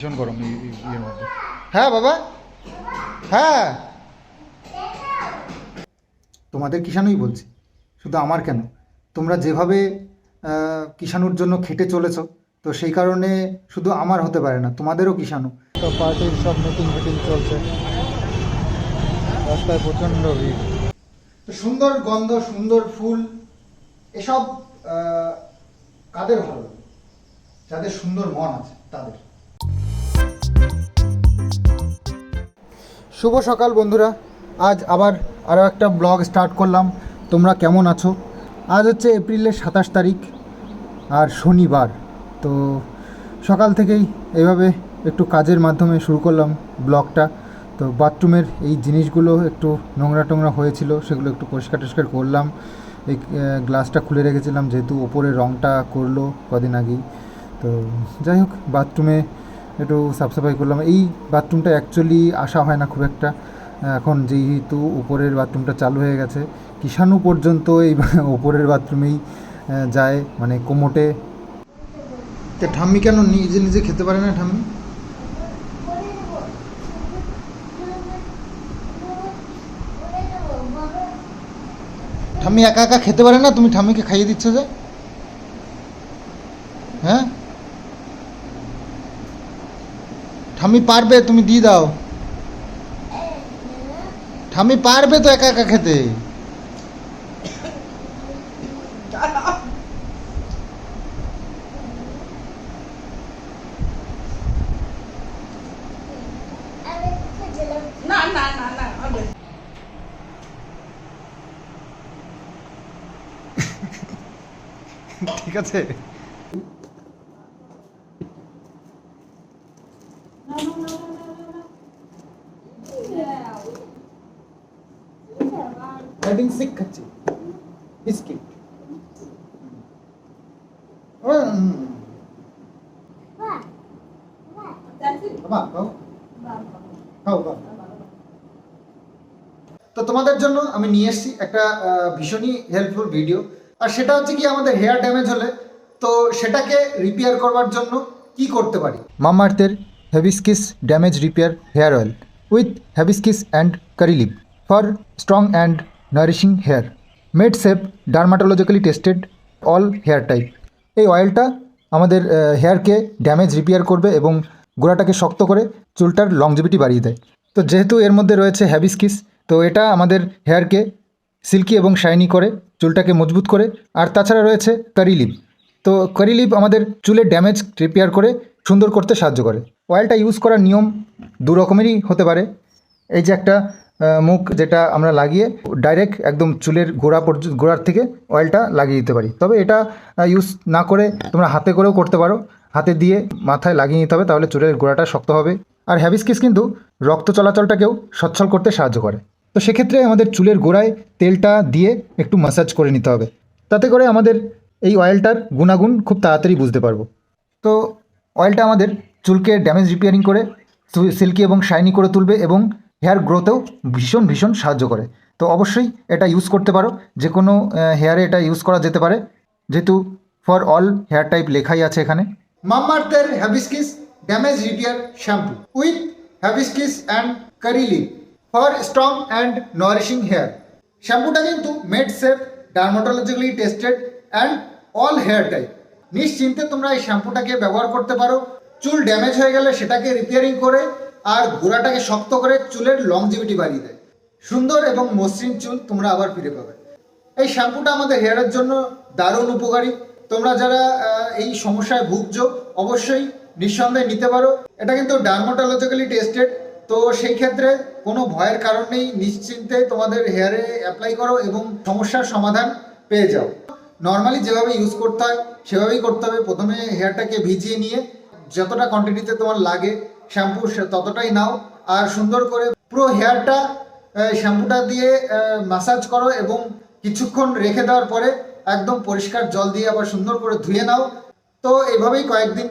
ভীষণ গরম ইয়ের মধ্যে। হ্যাঁ বাবা। হ্যাঁ। তোমাদের কিষাণুই বলছি শুধু আমার কেন? তোমরা যেভাবে কিষাণুর জন্য খেটে চলেছো তো সেই কারণে শুধু আমার হতে পারে না তোমাদেরও কিষাণু। তো পার্টির সব মিটিং ফিটিং চলছে। রাস্তায় প্রচণ্ড ভিড়। তো সুন্দর গন্ধ সুন্দর ফুল এসব আহ, কাদের ভালো? যাদের সুন্দর মন আছে তাদের। শুভ সকাল বন্ধুরা। আজ আবার আরও একটা ব্লগ স্টার্ট করলাম। তোমরা কেমন আছো? আজ হচ্ছে এপ্রিলের সাতাশ তারিখ আর শনিবার। তো সকাল থেকেই এইভাবে একটু কাজের মাধ্যমে শুরু করলাম ব্লগটা। তো বাথরুমের এই জিনিসগুলো একটু নোংরা টোংরা হয়েছিল, সেগুলো একটু পরিষ্কার টরিষ্কার করলাম। এই গ্লাসটা খুলে রেখেছিলাম, যেহেতু ওপরে রঙটা করল কদিন আগেই। তো যাই হোক, বাথরুমে একটু সাফসাফাই করলাম। এই বাথরুমটা অ্যাকচুয়ালি আসা হয় না খুব একটা। এখন যেহেতু উপরের বাথরুমটা চালু হয়ে গেছে, কিষাণু পর্যন্ত এই ওপরের বাথরুমেই যায়। মানে কোমোটে। তা ঠাম্মি কেন নিজে নিজে খেতে পারে না ঠাম্মি? ঠাম্মি একা একা খেতে পারে না? তুমি ঠাম্মিকে খাইয়ে দিচ্ছ যে হ্যাঁ ঠাম্মি পারবে? তুমি দিয়ে দাও। ঠাম্মি পারবে তো একা একা খেতে? ঠিক আছে। তো তোমাদের জন্য আমি নিয়ে এসেছি একটা ভীষণই হেল্পফুল ভিডিও আর সেটা হচ্ছে কি, আমাদের হেয়ার ড্যামেজ হলে, তো সেটাকে রিপেয়ার করবার জন্য কি করতে পারি? মামার্থের hibiscus damage repair hair oil with hibiscus and curry leaf for strong and nourishing hair made safe dermatologically tested all hair type এই অয়েলটা আমাদের হেয়ারকে ড্যামেজ রিপেয়ার করবে এবং গোড়াটাকে শক্ত করে চুলটার লংজিভিটি বাড়িয়ে দেয়। তো যেহেতু এর মধ্যে রয়েছে হ্যাবিস্কিস তো এটা আমাদের হেয়ারকে সিল্কি এবং শাইনি করে, চুলটাকে মজবুত করে, আর তাছাড়া রয়েছে কারি লিপ তো কারি লিপ আমাদের চুলের ড্যামেজ রিপেয়ার করে সুন্দর করতে সাহায্য করে। অয়েলটা ইউজ করার নিয়ম দু রকমেরই হতে পারে। এই যে একটা মুখ যেটা আমরা লাগিয়ে ডাইরেক্ট একদম চুলের গোড়া পর্যন্ত গোড়ার থেকে অয়েলটা লাগিয়ে দিতে পারি। তবে এটা ইউজ না করে তোমরা হাতে করেও করতে পারো। হাতে দিয়ে মাথায় লাগিয়ে নিতে হবে, তাহলে চুলের গোড়াটা শক্ত হবে। আর হ্যাবিস্কিস কিন্তু রক্ত চলাচলটাকেও সচ্ছল করতে সাহায্য করে। তো সেক্ষেত্রে আমাদের চুলের গোড়ায় তেলটা দিয়ে একটু ম্যাসাজ করে নিতে হবে। তাতে করে আমাদের এই অয়েলটার গুণাগুণ খুব তাড়াতাড়ি বুঝতে পারব। তো অয়েলটা আমাদের চুলকে ড্যামেজ রিপেয়ারিং করে সিল্কি এবং শাইনি করে তুলবে এবং হেয়ার গ্রোথেও ভীষণ ভীষণ সাহায্য করে। তো অবশ্যই এটা ইউজ করতে পারো। যে কোনো হেয়ারে এটা ইউজ করা যেতে পারে। যেহেতু ফর অল হেয়ার টাইপ লেখাই আছে এখানে। মামার্থের hibiscus damage repair shampoo with hibiscus and curry leaf for strong and nourishing hair শ্যাম্পুটা কিন্তু made safe dermatologically tested and all hair type নিশ্চিন্তে তোমরা এই শ্যাম্পুটাকে ব্যবহার করতে পারো। চুল ড্যামেজ হয়ে গেলে সেটাকে রিপেয়ারিং করে আর গোড়াটাকে শক্ত করে চুলের লংজিভিটি বাড়িয়ে দেয়। সুন্দর এবং মসৃণ চুল তোমরা আবার ফিরে পাবে। এই শ্যাম্পুটা আমাদের হেয়ারের জন্য দারুণ উপকারী। তোমরা যারা এই সমস্যায় ভুগছো, অবশ্যই নিঃসন্দেহে নিতে পারো। এটা কিন্তু ডার্মাটোলজিক্যালি টেস্টেড তো সেই ক্ষেত্রে কোনো ভয়ের কারণ নেই। নিশ্চিন্তে তোমাদের হেয়ারে অ্যাপ্লাই করো এবং সমস্যার সমাধান পেয়ে যাও। নর্মালি যেভাবে ইউজ করতে হয়, সেভাবেই করতে হবে। প্রথমে হেয়ারটাকে ভিজিয়ে নিয়ে যতটা কোয়ান্টিটিতে তোমার লাগে শ্যাম্পু ততটাই নাও। আর সুন্দর করে পুরো হেয়ারটা শ্যাম্পুটা দিয়ে মাসাজ করো এবং কিছুক্ষণ রেখে দেওয়ার পরে একদম পরিষ্কার জল দিয়ে আবার সুন্দর করে ধুয়ে নাও। তো এইভাবেই কয়েকদিন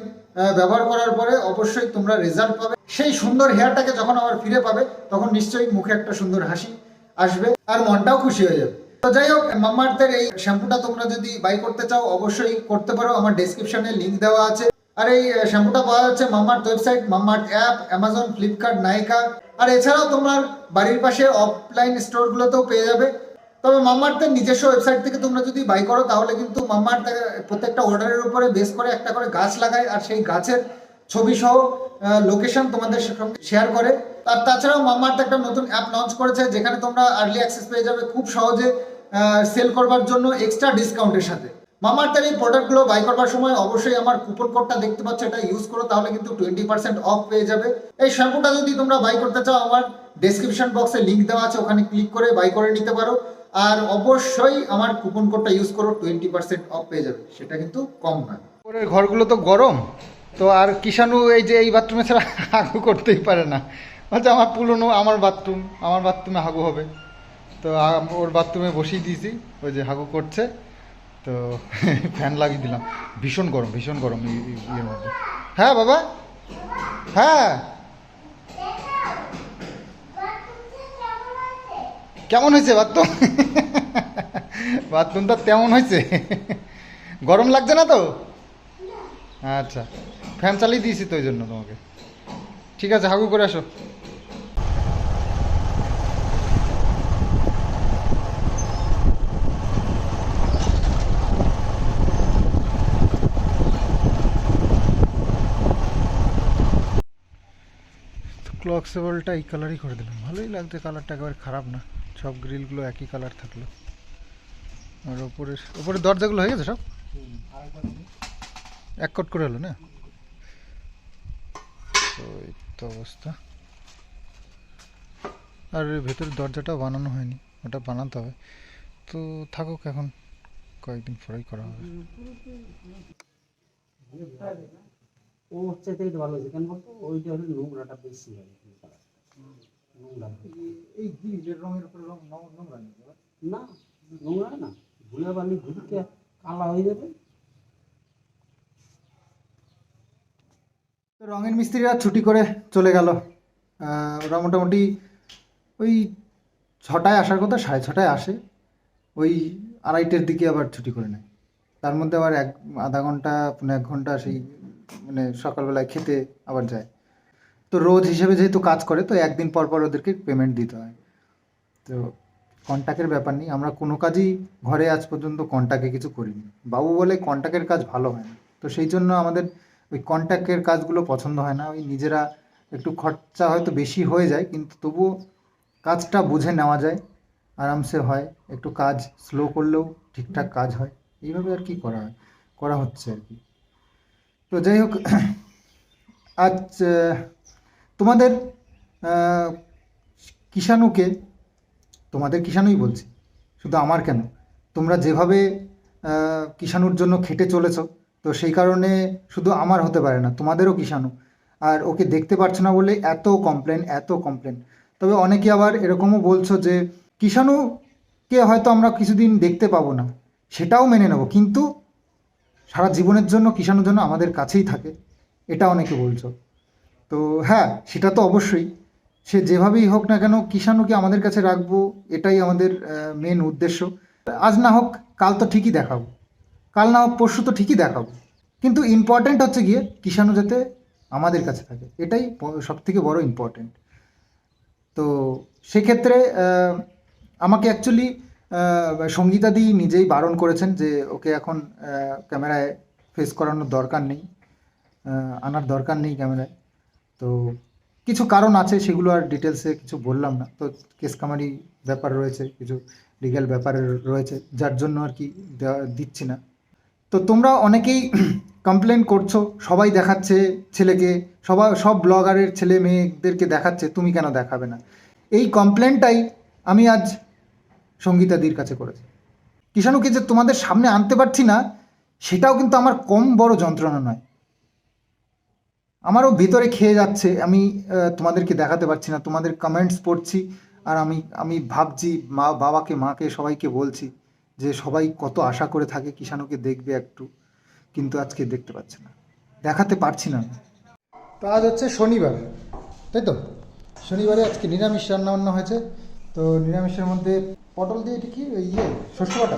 ব্যবহার করার পরে অবশ্যই তোমরা রেজাল্ট পাবে। সেই সুন্দর হেয়ারটাকে যখন আবার ফিরে পাবে, তখন নিশ্চয়ই মুখে একটা সুন্দর হাসি আসবে আর মনটাও খুশি হয়ে যাবে। তো যাই হোক মামার্থের এই শ্যাম্পুটা তোমরা যদি বাই করতে চাও, অবশ্যই করতে পারো। আমার ডেসক্রিপশনে লিঙ্ক দেওয়া আছে। আর এই শ্যাম্পুটা পাওয়া যাচ্ছে Mamaearth website Mamaearth app Amazon Flipkart Nykaa আর এছাড়াও তোমার বাড়ির পাশে অফলাইন স্টোরগুলোতেও পেয়ে যাবে। তবে মামার্টের নিজস্ব ওয়েবসাইট থেকে তোমরা যদি বাই করো তাহলে কিন্তু মামার্ট আহ, প্রত্যেকটা অর্ডারের উপরে বেস করে একটা করে গাছ লাগায় আর সেই গাছের ছবি সহ লোকেশন তোমাদের শেয়ার করে। আর তাছাড়াও মামার্ট একটা নতুন অ্যাপ লঞ্চ করেছে যেখানে তোমরা আর্লি অ্যাক্সেস পেয়ে যাবে খুব সহজে সেল করবার জন্য এক্সট্রা ডিসকাউন্টের সাথে। মামার্টের এই প্রোডাক্টগুলো বাই করবার সময় অবশ্যই আমার কুপন কোডটা দেখতে পাচ্ছ, এটা ইউজ করো, তাহলে কিন্তু টোয়েন্টি পার্সেন্ট অফ পেয়ে যাবে। এই শ্যাম্পুটা যদি তোমরা বাই করতে চাও, আমার ডেসক্রিপশন বক্সে লিঙ্ক দেওয়া আছে, ওখানে ক্লিক করে বাই করে নিতে পারো। আর অবশ্যই আমার কুপন কোডটা ইউজ করো টোয়েন্টি পার্সেন্ট অফ পেয়ে যাবে। সেটা কিন্তু কম নয়। ঘরগুলো তো গরম, তো আর কিষাণু এই যে এই বাথরুমে ছাড়া হাগু করতেই পারে না। বলছে, আমার পুরনো আমার বাথরুম আমার বাথরুমে হাগু হবে। তো ওর বাথরুমে বসিয়ে দিয়েছি, ওই যে হাগু করছে। তো ফ্যান লাগিয়ে দিলাম। ভীষণ গরম ভীষণ গরম ইয়ের মধ্যে। হ্যাঁ বাবা? হ্যাঁ। কেমন হয়েছে বাথরুম? বাথরুমটা তেমন হয়েছে? গরম লাগছে না তো? আচ্ছা ফ্যান চালিয়ে দিয়েছি তো ওই জন্য তোমাকে। ঠিক আছে, হাগু করে আসো। ক্লক সেবলটা এই কালারই করে দিলাম ভালোই লাগছে কালারটা একেবারে খারাপ না। সব গ্রিলগুলো একই কালার থাকল। আর ওপরের ওপরের দরজাগুলো হয়ে গেছে সব? এক কট করে হলো না? তো এই তো অবস্থা। আর ভেতরের দরজাটাও বানানো হয়নি। ওটা বানাতে হবে। তো থাকুক এখন। কয়েকদিন পরেই করা হবে। ও হচ্ছে ভালো ওইটা হলে নোংরাটা বেশি হয়। এই রঙের নোংরা না নোংরা না বালি ঘুরতে কালা হয়ে যাবে রঙের মিস্ত্রিরা ছুটি করে চলে গেল। ওরা মোটামুটি ওই ছটায় আসার কথা, সাড়ে ছটায় আসে। ওই আড়াইটের দিকে আবার ছুটি করে নেয়। তার মধ্যে আবার এক আধা ঘণ্টা পনেরো এক ঘণ্টা সেই মানে সকালবেলায় খেতে আবার যায়। তো রোজ হিসেবে যেহেতু কাজ করে, তো একদিন পর পর ওদেরকে পেমেন্ট দিতে হয়। তো কন্ট্যাক্টের ব্যাপার নেই। আমরা কোনো কাজই ঘরে আজ পর্যন্ত কন্টাক্টে কিছু করিনি। বাবু বলে কন্টাক্টের কাজ ভালো হয় না। তো সেই জন্য আমাদের ওই কন্ট্যাক্টের কাজগুলো পছন্দ হয় না। ওই নিজেরা একটু খরচা হয়তো বেশি হয়ে যায়, কিন্তু তবুও কাজটা বুঝে নেওয়া যায়। আরামসে হয়। একটু কাজ স্লো করলেও ঠিকঠাক কাজ হয়। এইভাবে আর কি করা হয়? করা হচ্ছে আর কি। তো যাই হোক, আজ তোমাদের কিষাণুকে, তোমাদের কিষাণুই বলছি, শুধু আমার কেন? তোমরা যেভাবে কিষাণুর জন্য খেটে চলেছো, তো সেই কারণে শুধু আমার হতে পারে না, তোমাদেরও কিষাণু। আর ওকে দেখতে পারছ না বলে এত কমপ্লেন এত কমপ্লেন তবে অনেকে আবার এরকমও বলছো যে, কিষাণুকে হয়তো আমরা কিছুদিন দেখতে পাবো না, সেটাও মেনে নেব, কিন্তু সারা জীবনের জন্য কিষাণুর জন্য আমাদের কাছেই থাকে এটা অনেকে বলছো। তো হ্যাঁ সেটা তো অবশ্যই। সে যেভাবেই হোক না কেন, কিষাণুকে আমাদের কাছে রাখব, এটাই আমাদের মেন উদ্দেশ্য। আজ না হোক, কাল তো ঠিকই দেখাবো। কাল না হোক, পরশু তো ঠিকই দেখাবো। কিন্তু ইম্পর্ট্যান্ট হচ্ছে গিয়ে কিষাণু যাতে আমাদের কাছে থাকে। এটাই সব থেকে বড় ইম্পর্ট্যান্ট তো সেক্ষেত্রে আমাকে অ্যাকচুয়ালি সঙ্গীতাদি নিজেই বারণ করেছেন যে, ওকে এখন ক্যামেরায় ফেস করানোর দরকার নেই। আনার দরকার নেই ক্যামেরায়। তো কিছু কারণ আছে, সেগুলো আর ডিটেলসে কিছু বললাম না। তো কেস কামারি ব্যাপার রয়েছে, কিছু লিগ্যাল ব্যাপার রয়েছে, যার জন্য আর কি দিচ্ছি না। তো তোমরা অনেকেই কমপ্লেন করছ, সবাই দেখাচ্ছে ছেলেকে সবাই সব ব্লগারের ছেলে মেয়েদেরকে দেখাচ্ছে, তুমি কেন দেখাবে না? এই কমপ্লেনটাই আমি আজ সঙ্গীতাদির কাছে করেছি। কিষাণুকে যে তোমাদের সামনে আনতে পারছি না, সেটাও কিন্তু আমার কম বড় যন্ত্রণা নয়। আমারও ভিতরে খেয়ে যাচ্ছে, আমি তোমাদেরকে দেখাতে পারছি না, তোমাদের কমেন্টস পড়ছি, আর আমি আমি ভাবছি, মা, বাবাকে, মাকে, সবাইকে বলছি যে সবাই কত আশা করে থাকে কিষাণুকে দেখবে একটু, কিন্তু আজকে দেখতে পাচ্ছে না, দেখাতে পারছি না তো আজ হচ্ছে শনিবার, তাই তো? শনিবারে আজকে নিরামিষ রান্না বান্না হয়েছে, তো নিরামিষের মধ্যে পটল দিয়ে এটা কি ইয়ে শস্য বাটা?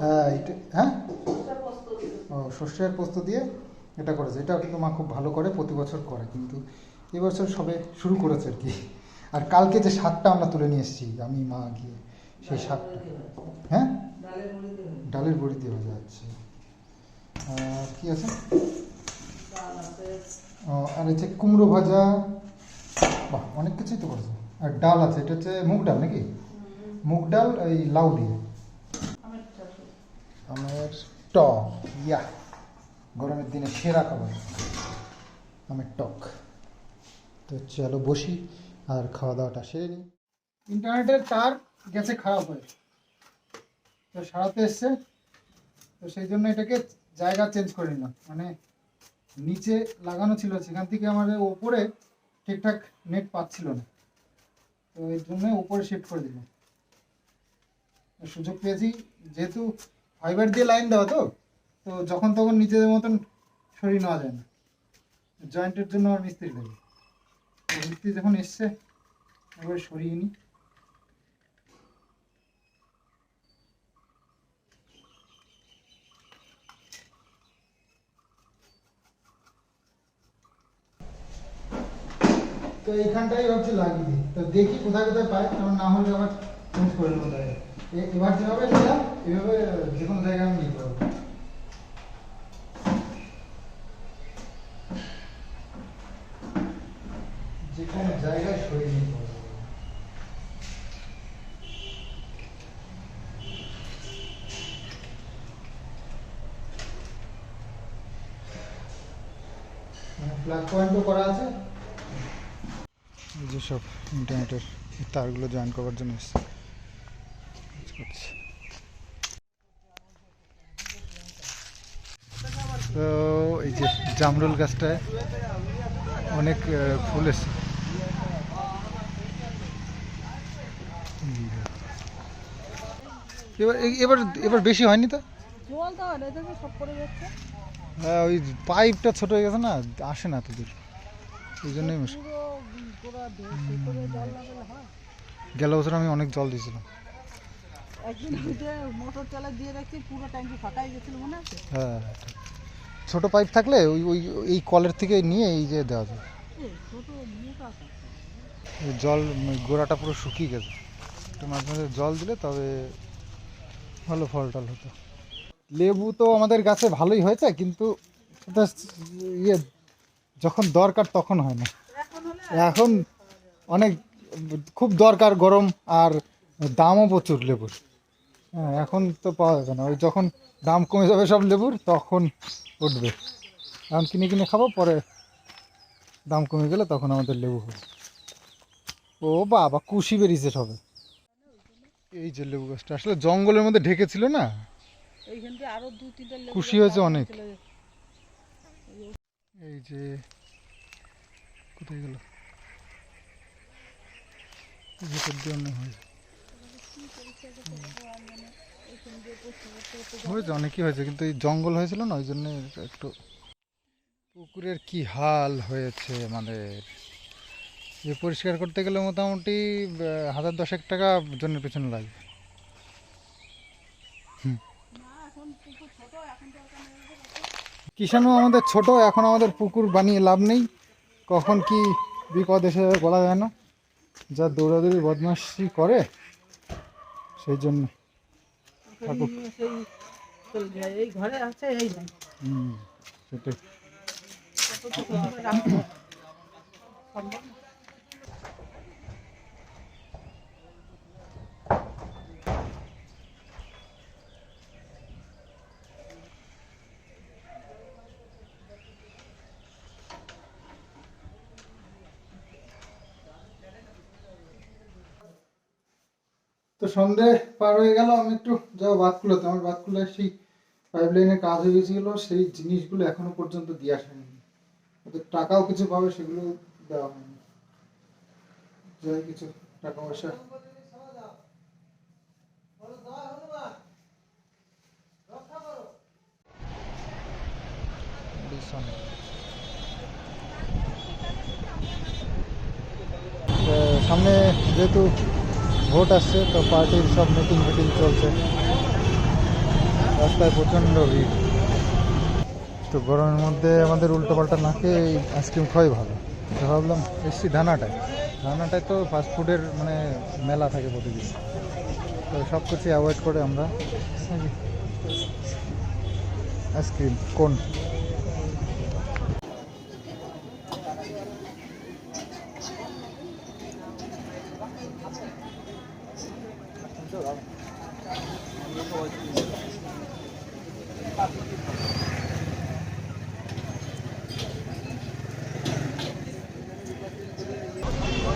হ্যাঁ এটা হ্যাঁ? ও সর্ষের পোস্ত দিয়ে এটা করেছে। এটাও কিন্তু মা খুব ভালো করে প্রতি বছর করে কিন্তু এবছর সবে শুরু করেছে আর কি। আর কালকে যে শাকটা আমরা তুলে নিয়ে এসেছি আমি মা গিয়ে সেই শাকটা হ্যাঁ? ডালের বড়ি দিয়ে ভাজা আছে আর কি আছে? ও, আর হচ্ছে কুমড়ো ভাজা বাহ অনেক কিছুই তো করেছে। আর ডাল আছে এটা হচ্ছে মুগ ডাল নাকি? মুগ ডাল এই লাউ দিয়ে। আমের টক। ইয়া গরমের দিনে সেরা খাবার। আমের টক। তো চলো বসি, আর খাওয়া দাওয়াটা সেরে নিই। ইন্টারনেটের তার গেছে খারাপ হয়ে। তো সারাতে এসছে। তো সেই জন্য এটাকে জায়গা চেঞ্জ করে নিলাম। মানে নিচে লাগানো ছিল, সেখান থেকে আমাদের ওপরে ঠিকঠাক নেট পাচ্ছিল না। তো এই জন্য উপরে শিফট করে দিলাম। সুযোগ পেয়েছি, যেহেতু ফাইবার দিয়ে লাইন দেওয়া তো। তো যখন তখন নিজেদের মতন সরিয়ে নেওয়া যায় না। জয়েন্টের জন্য আর মিস্ত্রি লাগে। মিস্ত্রি যখন এসছে এবার সরিয়ে নিই। তো এইখানটাই ভাবছি লাগিয়ে দিই। তো দেখি কোথায় কোথায় পাই, কারণ না হলে আবার চেঞ্জ করে নেব এবার যেভাবে নিলাম, এভাবে যে কোনো জায়গায় আমি নিতে পারব যে কোনো জায়গায় সরিয়ে নিতে পারব প্লাগ পয়েন্টও করা আছে এই যে সব ইন্টারনেটের তারগুলো জয়েন করার জন্য এসছে। তো এই যে জামরুল গাছটায় অনেক ফুল এসছে। এবার এবার এবার বেশি হয়নি তো? হ্যাঁ ওই পাইপটা ছোট হয়ে গেছে না আসে না তো দূর এই জন্যই মুশকিল গেল বছর আমি অনেক জল দিয়েছিলাম। একদিন মোটর চালা দিয়ে রাখছি পুরো ট্যাঙ্কি ফাঁকাই গেছিল মনে আছে? হ্যাঁ। ছোট পাইপ থাকলে ওই ওই এই কলের থেকে নিয়ে এই যে দেওয়া যায়। জল গোড়াটা পুরো শুকিয়ে গেছে। একটু মাঝে মাঝে জল দিলে তবে ভালো ফল টল হতো। লেবু তো আমাদের গাছে ভালোই হয়েছে কিন্তু ইয়ে যখন দরকার তখন হয় না। এখন অনেক খুব দরকার গরম আর দামও প্রচুর লেবুর। হ্যাঁ এখন তো পাওয়া যাবে না। ওই যখন দাম কমে যাবে সব লেবুর তখন উঠবে। এখন কিনে কিনে খাব পরে দাম কমে গেলে তখন আমাদের লেবু হবে। ও বাবা কুশি বেরিয়েছে সবে। এই যে লেবু গাছটা আসলে জঙ্গলের মধ্যে ঢেকেছিল না? এইখান দিয়ে আরও দু তিনটা খুশি হয়েছে অনেক। এই যে কোথায় গেল? ভিতর দিয়ে অনেক হয়েছে হয়েছে অনেকই হয়েছে কিন্তু এই জঙ্গল হয়েছিল না ওই জন্য একটু পুকুরের কি হাল হয়েছে আমাদের এ পরিষ্কার করতে গেলে মোটামুটি হাজার দশেক টাকা জনের পেছনে লাগবে। কিষাণু আমাদের ছোট এখন আমাদের পুকুর বানিয়ে লাভ নেই। কখন কি বিপদ এসে বলা যায় না। যা দৌড়াদৌড়ি বদমাসি করে সেই জন্য। থাকুক। এই ঘরে আছে এই হুম সেটাই কত ছোট করে রাখতে হয়। সম্ভব না। তো সন্ধে পার হয়ে গেল, আমি একটু যাব বাতকুলোতে। আমার বাতকুলো সেই পাইপ লাইনের কাজ হয়ে গেছিল, সেই জিনিসগুলো এখনও পর্যন্ত দিয়ে আসেনি ওদের টাকাও কিছু পাবে, সেগুলো দেওয়া হয়নি। যাই কিছু টাকা পয়সা সামনে যেহেতু ভোট আসছে, তো পার্টির সব মিটিং ফিটিং চলছে। রাস্তায় প্রচণ্ড ভিড়। তো গরমের মধ্যে আমাদের উল্টোপাল্টা না খেয়ে এই আইসক্রিম খাওয়াই ভালো। তো ভাবলাম এসছি ধানাটায় ধানাটায় তো ফাস্টফুডের মানে মেলা থাকে প্রতিদিন। তো সব কিছু অ্যাভয়েড করে আমরা আইসক্রিম। কোন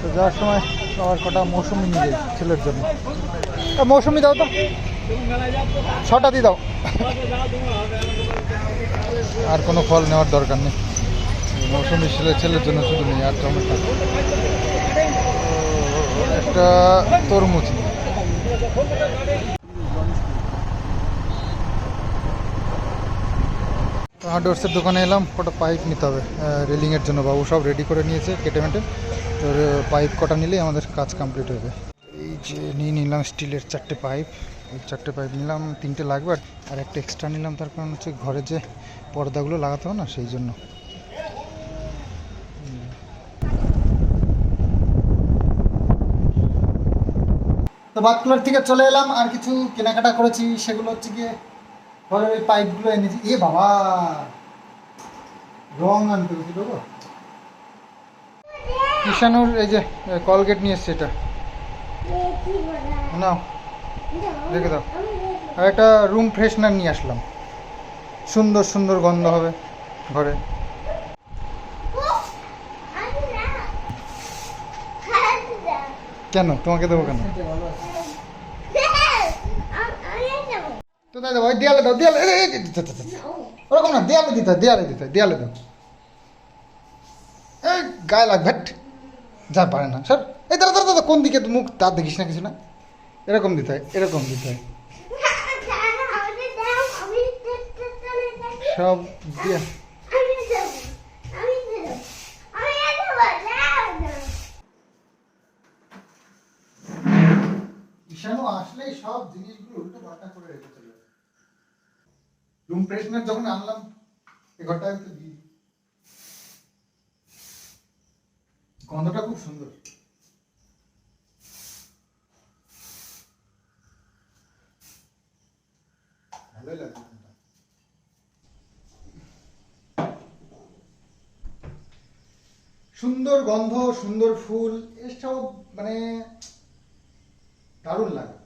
তো যাওয়ার সময় কটা মৌসুমি নিয়ে যাই ছেলের জন্য। মৌসুমি দাও তো। ছটা দিয়ে দাও। আর কোনো ফল নেওয়ার দরকার নেই। মৌসুমি ছেলে, ছেলের জন্য শুধু নেই, আর টমেটো। একটা তরমুজ। হার্ডওয়ার্সের দোকানে এলাম, কটা পাইপ নিতে হবে। রেলিংয়ের জন্য বাবু সব রেডি করে নিয়েছে, কেটে মেটে। তো পাইপ কটা নিলেই আমাদের কাজ কমপ্লিট হবে এই যে নিয়ে নিলাম স্টিলের চারটে পাইপ এই চারটে পাইপ নিলাম, তিনটে লাগবে আর- একটা এক্সট্রা নিলাম। তার কারণ হচ্ছে ঘরে যে পর্দাগুলো লাগাতে হবে না, সেই জন্য। তো বাতকুলার থেকে চলে এলাম, আর কিছু কেনাকাটা করেছি। সেগুলো হচ্ছে গিয়ে ঘরের ওই পাইপগুলো এনেছি। এ বাবা! রং আনতে হয়েছিল গো। কিষানুর এই যে কলগেট নিয়ে এসছে এটা। নাও রেখে দাও। আর একটা রুম ফ্রেশনার নিয়ে আসলাম। সুন্দর সুন্দর গন্ধ হবে ঘরে। কেন? তোমাকে দেবো কেন? তো দাদা, ওই দেয়ালে দাও, দেয়ালে। ওরকম না, দেয়ালে দিতে দেয়ালে দিতে দেয়ালে দাও গায়ে লাগ ভ্যাট যা পারে না। স্যার, এই দাদা দাদা কোন দিকে মুখ তার দেখিস না কিছু না? এরকম দিতে হয়, এরকম দিতে হয়। সব ঈশানু আসলেই সব জিনিসগুলো উল্টো পাল্টা করে রেখে চলে। রুম ফ্রেশনার যখন আনলাম, এ ঘরটা একটু দিই। গন্ধটা খুব সুন্দর। সুন্দর গন্ধ সুন্দর ফুল এসব মানে দারুণ লাগে।